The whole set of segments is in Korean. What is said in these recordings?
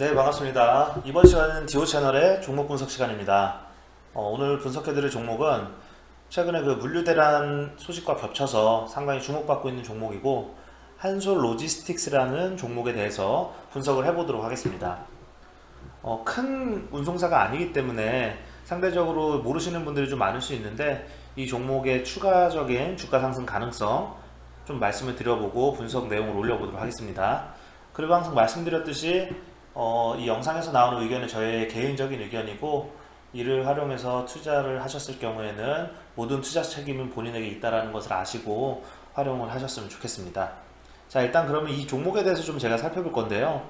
네, 반갑습니다. 이번 시간은 디오 채널의 종목 분석 시간입니다. 어, 오늘 분석해드릴 종목은 최근에 그 물류 대란 소식과 겹쳐서 상당히 주목받고 있는 종목이고 한솔 로지스틱스라는 종목에 대해서 분석을 해보도록 하겠습니다. 어, 큰 운송사가 아니기 때문에 상대적으로 모르시는 분들이 좀 많을 수 있는데 이 종목의 추가적인 주가 상승 가능성 좀 말씀을 드려보고 분석 내용을 올려보도록 하겠습니다. 그리고 항상 말씀드렸듯이 어, 이 영상에서 나오는 의견은 저의 개인적인 의견이고 이를 활용해서 투자를 하셨을 경우에는 모든 투자 책임은 본인에게 있다라는 것을 아시고 활용을 하셨으면 좋겠습니다. 자, 일단 그러면 이 종목에 대해서 좀 제가 살펴볼 건데요.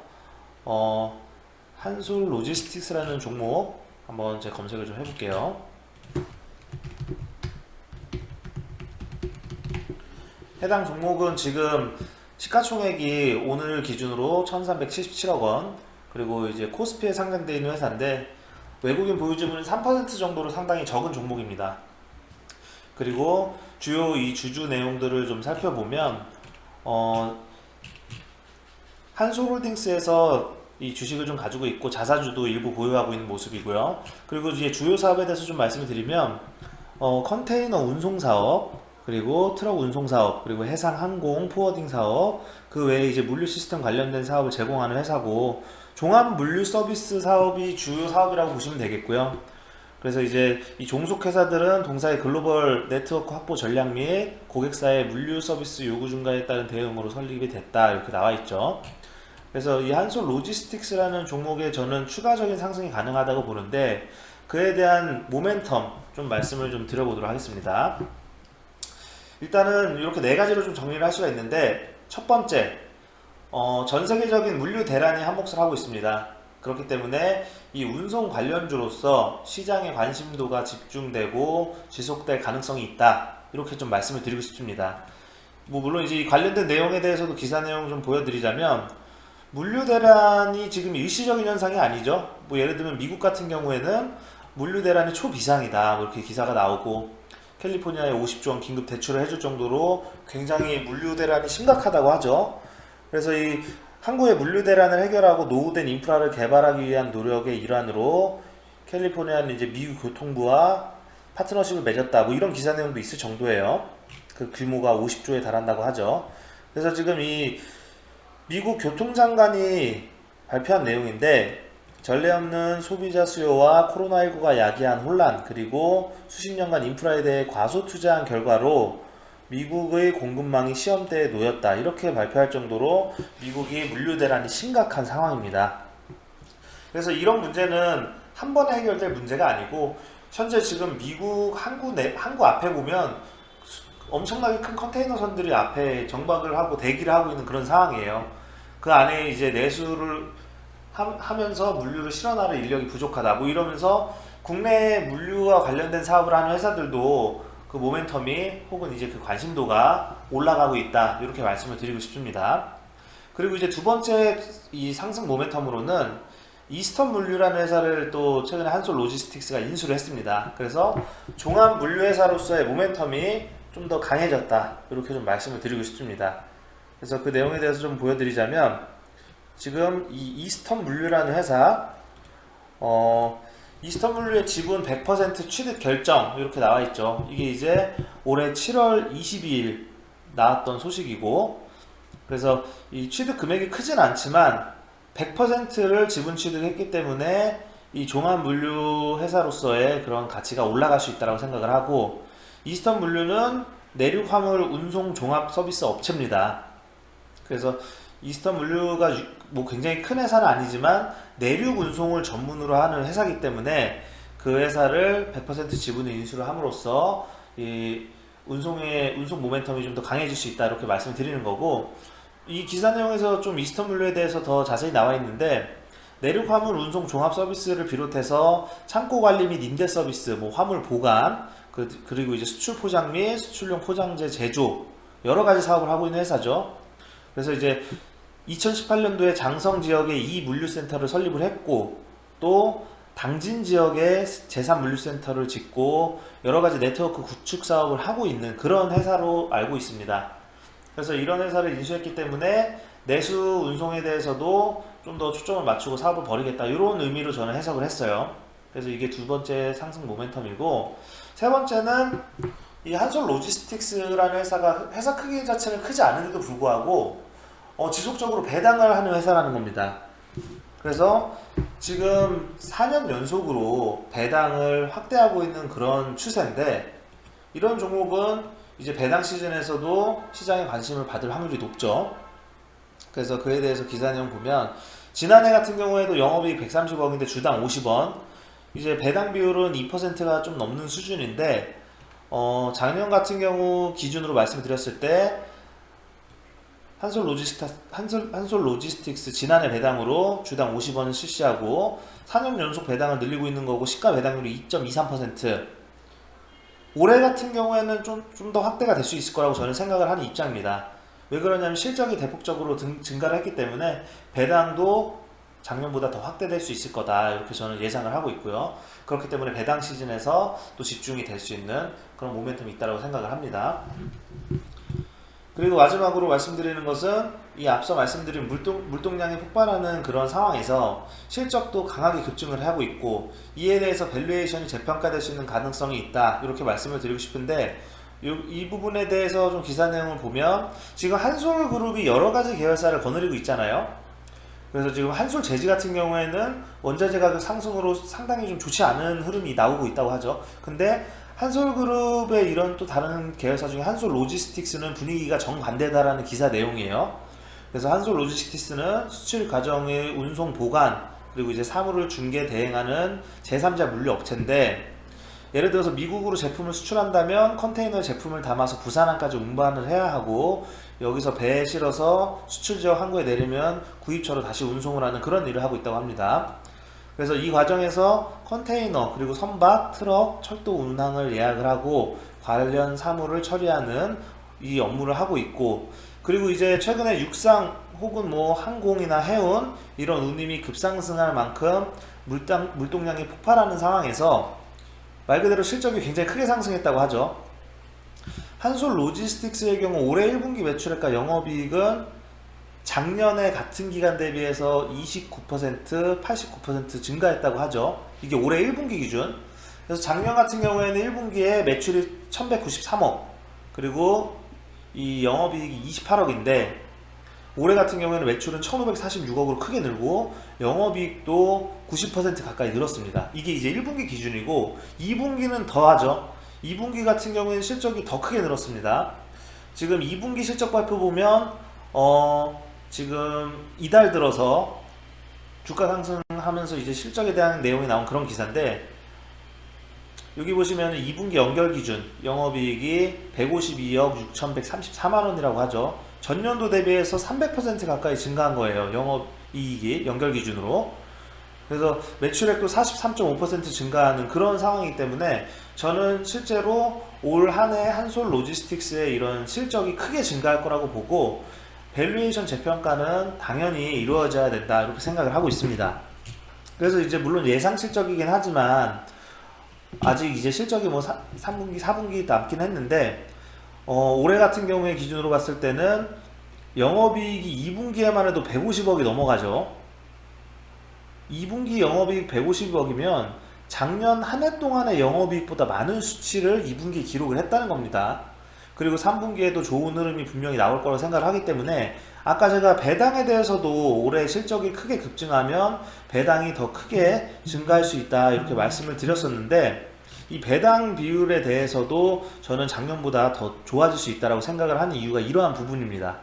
어, 한솔 로지스틱스라는 종목 한번 제 검색을 좀 해볼게요. 해당 종목은 지금 시가총액이 오늘 기준으로 1377억 원 그리고 이제 코스피에 상장되어 있는 회사인데 외국인 보유지분이 3% 정도로 상당히 적은 종목입니다. 그리고 주요 이 주주 내용들을 좀 살펴보면 어, 한솔홀딩스에서 이 주식을 좀 가지고 있고 자사주도 일부 보유하고 있는 모습이고요. 그리고 이제 주요 사업에 대해서 좀 말씀을 드리면 어, 컨테이너 운송 사업, 그리고 트럭 운송 사업, 그리고 해상 항공 포워딩 사업, 그 외에 이제 물류 시스템 관련된 사업을 제공하는 회사고 종합 물류 서비스 사업이 주요 사업이라고 보시면 되겠고요. 그래서 이제 이 종속 회사들은 동사의 글로벌 네트워크 확보 전략 및 고객사의 물류 서비스 요구 증가에 따른 대응으로 설립이 됐다 이렇게 나와 있죠. 그래서 이 한솔 로지스틱스라는 종목에 저는 추가적인 상승이 가능하다고 보는데 그에 대한 모멘텀 좀 말씀을 좀 드려보도록 하겠습니다. 일단은 이렇게 네 가지로 좀 정리를 할 수가 있는데 첫 번째 어, 전 세계적인 물류 대란이 한몫을 하고 있습니다. 그렇기 때문에 이 운송 관련주로서 시장의 관심도가 집중되고 지속될 가능성이 있다. 이렇게 좀 말씀을 드리고 싶습니다. 뭐 물론 이제 이 관련된 내용에 대해서도 기사 내용 좀 보여드리자면 물류 대란이 지금 일시적인 현상이 아니죠. 뭐 예를 들면 미국 같은 경우에는 물류 대란이 초비상이다. 뭐 이렇게 기사가 나오고 캘리포니아에 50조 원 긴급 대출을 해줄 정도로 굉장히 물류 대란이 심각하다고 하죠. 그래서 이 항구의 물류 대란을 해결하고 노후된 인프라를 개발하기 위한 노력의 일환으로 캘리포니아는 이제 미국 교통부와 파트너십을 맺었다. 뭐 이런 기사 내용도 있을 정도예요. 그 규모가 50조에 달한다고 하죠. 그래서 지금 이 미국 교통장관이 발표한 내용인데 전례 없는 소비자 수요와 코로나19가 야기한 혼란 그리고 수십 년간 인프라에 대해 과소 투자한 결과로 미국의 공급망이 시험대에 놓였다 이렇게 발표할 정도로 미국이 물류 대란이 심각한 상황입니다. 그래서 이런 문제는 한 번에 해결될 문제가 아니고 현재 지금 미국 항구 내 항구 앞에 보면 엄청나게 큰 컨테이너선들이 앞에 정박을 하고 대기를 하고 있는 그런 상황이에요. 그 안에 이제 내수를 하- 하면서 물류를 실어나를 인력이 부족하다 뭐 이러면서 국내 물류와 관련된 사업을 하는 회사들도 그 모멘텀이 혹은 이제 그 관심도가 올라가고 있다 이렇게 말씀을 드리고 싶습니다. 그리고 이제 두 번째 이 상승 모멘텀으로는 이스턴 물류라는 회사를 또 최근에 한솔 로지스틱스가 인수를 했습니다. 그래서 종합 물류 회사로서의 모멘텀이 좀 더 강해졌다 이렇게 좀 말씀을 드리고 싶습니다. 그래서 그 내용에 대해서 좀 보여드리자면 지금 이 이스턴 물류라는 회사 어 이스턴 물류의 지분 100% 취득 결정 이렇게 나와 있죠. 이게 이제 올해 7월 22일 나왔던 소식이고 그래서 이 취득 금액이 크진 않지만 100%를 지분 취득했기 때문에 이 종합 물류 회사로서의 그런 가치가 올라갈 수 있다고 생각을 하고 이스턴 물류는 내륙 화물 운송 종합 서비스 업체입니다. 그래서 이스턴 물류가 유- 뭐 굉장히 큰 회사는 아니지만 내륙 운송을 전문으로 하는 회사이기 때문에 그 회사를 100% 지분을 인수를 함으로써 이 운송의 운송 모멘텀이 좀 더 강해질 수 있다 이렇게 말씀을 드리는 거고 이 기사 내용에서 좀 이스턴 물류에 대해서 더 자세히 나와 있는데 내륙 화물 운송 종합 서비스를 비롯해서 창고 관리 및 임대 서비스, 뭐 화물 보관, 그, 그리고 이제 수출 포장 및 수출용 포장재 제조 여러 가지 사업을 하고 있는 회사죠. 그래서 이제 2018년도에 장성 지역에 이 물류센터를 설립을 했고 또 당진 지역에 제삼 물류센터를 짓고 여러 가지 네트워크 구축 사업을 하고 있는 그런 회사로 알고 있습니다. 그래서 이런 회사를 인수했기 때문에 내수 운송에 대해서도 좀좀더 초점을 맞추고 사업을 벌이겠다 이런 의미로 저는 해석을 했어요. 그래서 이게 두 번째 상승 모멘텀이고 세 번째는 이 한솔 로지스틱스라는 회사가 회사 크기 자체는 크지 않은데도 불구하고 어, 지속적으로 배당을 하는 회사라는 겁니다. 그래서 지금 4년 연속으로 배당을 확대하고 있는 그런 추세인데 이런 종목은 이제 배당 시즌에서도 시장의 관심을 받을 확률이 높죠. 그래서 그에 대해서 기사 내용 보면 지난해 같은 경우에도 영업이익 130억인데 주당 50원 이제 배당 비율은 2%가 좀 넘는 수준인데 어, 작년 같은 경우 기준으로 말씀드렸을 때 한솔 로지스타 한솔 한솔 로지스틱스 지난해 배당으로 주당 50원을 실시하고 4년 연속 배당을 늘리고 있는 거고 시가 배당률이 2.23%. 올해 같은 경우에는 좀 좀 더 확대가 될 수 있을 거라고 저는 생각을 하는 입장입니다. 왜 그러냐면 실적이 대폭적으로 등- 증가를 했기 때문에 배당도 작년보다 더 확대될 수 있을 거다 이렇게 저는 예상을 하고 있고요. 그렇기 때문에 배당 시즌에서 또 집중이 될 수 있는 그런 모멘텀이 있다고 생각을 합니다. 그리고 마지막으로 말씀드리는 것은 이 앞서 말씀드린 물동, 물동량이 폭발하는 그런 상황에서 실적도 강하게 급증을 하고 있고 이에 대해서 밸류에이션이 재평가될 수 있는 가능성이 있다 이렇게 말씀을 드리고 싶은데 요- 이 부분에 대해서 좀 기사 내용을 보면 지금 한솔 그룹이 여러 가지 계열사를 거느리고 있잖아요. 그래서 지금 한솔 재지 같은 경우에는 원자재 가격 상승으로 상당히 좀 좋지 않은 흐름이 나오고 있다고 하죠. 근데 한솔그룹의 이런 또 다른 계열사 중에 한솔 로지스틱스는 분위기가 정반대다라는 기사 내용이에요. 그래서 한솔 로지스틱스는 수출 과정의 운송 보관 그리고 이제 사물을 중개 대행하는 제3자 물류 업체인데 예를 들어서 미국으로 제품을 수출한다면 컨테이너 제품을 담아서 부산항까지 운반을 해야 하고 여기서 배에 실어서 수출 지역 항구에 내리면 구입처로 다시 운송을 하는 그런 일을 하고 있다고 합니다. 그래서 이 과정에서 컨테이너 그리고 선박, 트럭, 철도 운항을 예약을 하고 관련 사물을 처리하는 이 업무를 하고 있고 그리고 이제 최근에 육상 혹은 뭐 항공이나 해운 이런 운임이 급상승할 만큼 물당, 물동량이 폭발하는 상황에서 말 그대로 실적이 굉장히 크게 상승했다고 하죠. 한솔 로지스틱스의 경우 올해 1분기 매출액과 영업이익은 작년에 같은 기간 대비해서 29%, 89% 증가했다고 하죠. 이게 올해 1분기 기준. 그래서 작년 같은 경우에는 1분기에 매출이 1193억, 그리고 이 영업이익이 28억인데 올해 같은 경우에는 매출은 1546억으로 크게 늘고 영업이익도 90% 가까이 늘었습니다. 이게 이제 1분기 기준이고 2분기는 더하죠. 2분기 같은 경우에는 실적이 더 크게 늘었습니다. 지금 2분기 실적 발표 보면 어 지금 이달 들어서 주가 상승하면서 이제 실적에 대한 내용이 나온 그런 기사인데 여기 보시면 2분기 연결 기준 영업이익이 152억 6,134만 원이라고 하죠. 전년도 대비해서 300% 가까이 증가한 거예요. 영업 이익이 연결 기준으로. 그래서 매출액도 43.5% 증가하는 그런 상황이기 때문에 저는 실제로 올 한 해 한솔 로지스틱스의 이런 실적이 크게 증가할 거라고 보고 밸류에이션 재평가는 당연히 이루어져야 된다 이렇게 생각을 하고 있습니다. 그래서 이제 물론 예상 실적이긴 하지만 아직 이제 실적이 뭐 3분기, 4분기 남긴 했는데 어, 올해 같은 경우에 기준으로 봤을 때는 영업이익이 2분기에만 해도 150억이 넘어가죠. 2분기 영업이익 150억이면 작년 한 해 동안의 영업이익보다 많은 수치를 2분기에 기록을 했다는 겁니다. 그리고 3분기에도 좋은 흐름이 분명히 나올 거라고 생각을 하기 때문에 아까 제가 배당에 대해서도 올해 실적이 크게 급증하면 배당이 더 크게 증가할 수 있다 이렇게 말씀을 드렸었는데 이 배당 비율에 대해서도 저는 작년보다 더 좋아질 수 있다라고 생각을 하는 이유가 이러한 부분입니다.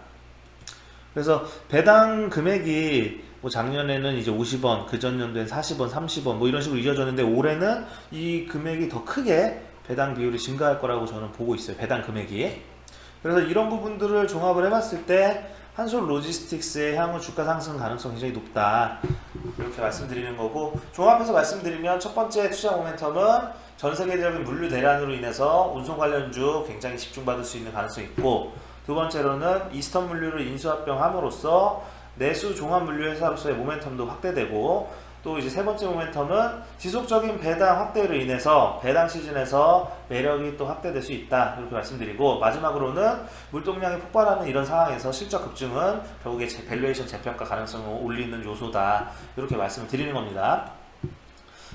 그래서 배당 금액이 뭐 작년에는 이제 50원, 그 전년도엔 40원, 30원 뭐 이런 식으로 이어졌는데 올해는 이 금액이 더 크게 배당 비율이 증가할 거라고 저는 보고 있어요. 배당 금액이. 그래서 이런 부분들을 종합을 해봤을 때 한솔 로지스틱스의 향후 주가 상승 가능성이 굉장히 높다. 이렇게 말씀드리는 거고 종합해서 말씀드리면 첫 번째 투자 모멘텀은 전 세계적인 물류 대란으로 인해서 운송 관련주 굉장히 집중받을 수 있는 가능성이 있고 두 번째로는 이스턴 물류를 인수합병함으로써 내수 종합 물류 회사로서의 모멘텀도 확대되고 또또 이제 세 번째 모멘텀은 지속적인 배당 확대로 인해서 배당 시즌에서 매력이 또 확대될 수 있다 이렇게 말씀드리고 마지막으로는 물동량이 폭발하는 이런 상황에서 실적 급증은 결국에 제 밸류에이션 재평가 가능성을 올리는 요소다 이렇게 말씀을 드리는 겁니다.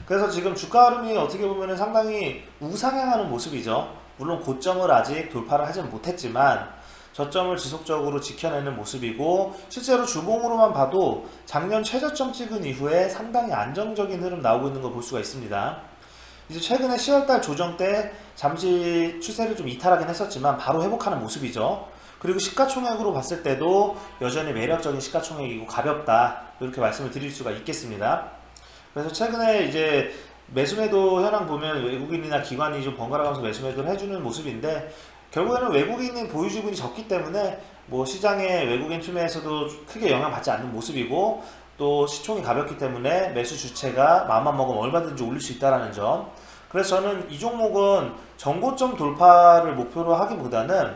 그래서 지금 주가 흐름이 어떻게 보면 상당히 우상향하는 모습이죠. 물론 고점을 아직 돌파를 하진 못했지만 저점을 지속적으로 지켜내는 모습이고 실제로 주봉으로만 봐도 작년 최저점 찍은 이후에 상당히 안정적인 흐름 나오고 있는 걸 볼 수가 있습니다. 이제 최근에 10월달 조정 때 잠시 추세를 좀 이탈하긴 했었지만 바로 회복하는 모습이죠. 그리고 시가총액으로 봤을 때도 여전히 매력적인 시가총액이고 가볍다 이렇게 말씀을 드릴 수가 있겠습니다. 그래서 최근에 이제 매수매도 현황 보면 외국인이나 기관이 좀 번갈아 가면서 매수매도를 해주는 모습인데 결국에는 외국인인 보유지분이 적기 때문에 뭐 시장의 외국인 투매에서도 크게 영향받지 않는 모습이고 또 시총이 가볍기 때문에 매수 주체가 마음만 먹으면 얼마든지 올릴 수 있다라는 점. 그래서 저는 이 종목은 정고점 돌파를 목표로 하기보다는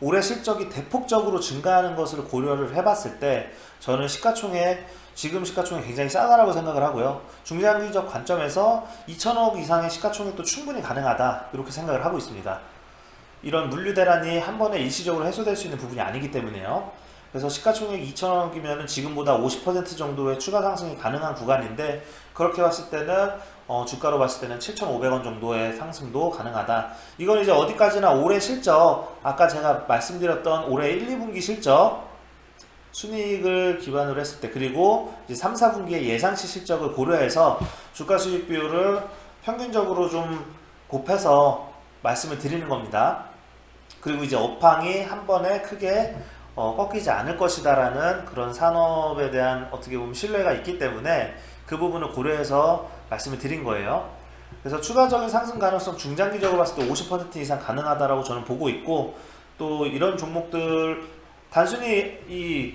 올해 실적이 대폭적으로 증가하는 것을 고려를 해봤을 때 저는 시가총액 지금 시가총액 굉장히 싸다라고 생각을 하고요. 중장기적 관점에서 2천억 이상의 시가총액도 충분히 가능하다 이렇게 생각을 하고 있습니다. 이런 물류 대란이 한 번에 일시적으로 해소될 수 있는 부분이 아니기 때문에요. 그래서 시가총액 2천억이면 지금보다 50% 정도의 추가 상승이 가능한 구간인데 그렇게 봤을 때는 어, 주가로 봤을 때는 7,500원 정도의 상승도 가능하다. 이건 이제 어디까지나 올해 실적, 아까 제가 말씀드렸던 올해 1, 2분기 실적, 순이익을 기반으로 했을 때, 그리고 이제 3, 4분기의 예상치 실적을 고려해서 주가 수익 비율을 평균적으로 좀 곱해서 말씀을 드리는 겁니다. 그리고 이제 업황이 한 번에 크게 어, 꺾이지 않을 것이다라는 그런 산업에 대한 어떻게 보면 신뢰가 있기 때문에 그 부분을 고려해서 말씀을 드린 거예요. 그래서 추가적인 상승 가능성 중장기적으로 봤을 때 50% 이상 가능하다라고 저는 보고 있고 또 이런 종목들 단순히 이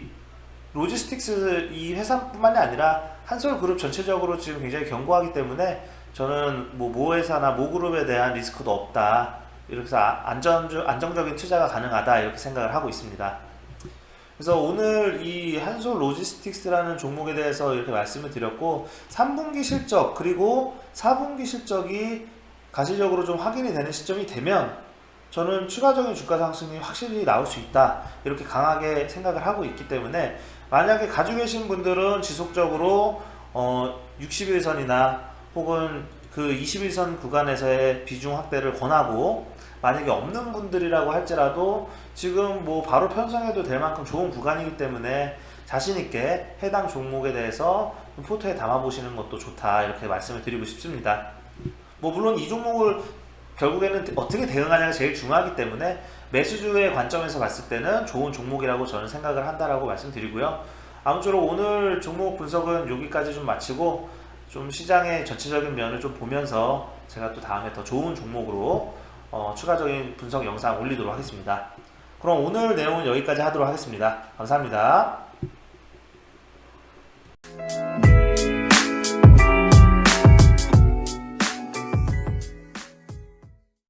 로지스틱스 이 회사뿐만이 아니라 한솔 그룹 전체적으로 지금 굉장히 견고하기 때문에 저는 뭐 모회사나 모그룹에 대한 리스크도 없다. 이렇게 아- 안전, 안정적인 투자가 가능하다 이렇게 생각을 하고 있습니다. 그래서 오늘 이 한솔 로지스틱스라는 종목에 대해서 이렇게 말씀을 드렸고 3분기 실적 그리고 4분기 실적이 가시적으로 좀 확인이 되는 시점이 되면 저는 추가적인 주가 상승이 확실히 나올 수 있다 이렇게 강하게 생각을 하고 있기 때문에 만약에 가지고 계신 분들은 지속적으로 어 61선이나 혹은 그 21선 구간에서의 비중 확대를 권하고 만약에 없는 분들이라고 할지라도 지금 뭐 바로 편성해도 될 만큼 좋은 구간이기 때문에 자신 있게 해당 종목에 대해서 좀 포트에 담아 보시는 것도 좋다 이렇게 말씀을 드리고 싶습니다. 뭐 물론 이 종목을 결국에는 어떻게 대응하냐가 제일 중요하기 때문에 매수주의 관점에서 봤을 때는 좋은 종목이라고 저는 생각을 한다라고 말씀드리고요. 아무쪼록 오늘 종목 분석은 여기까지 좀 마치고 좀 시장의 전체적인 면을 좀 보면서 제가 또 다음에 더 좋은 종목으로 어, 추가적인 분석 영상 올리도록 하겠습니다. 그럼 오늘 내용은 여기까지 하도록 하겠습니다. 감사합니다.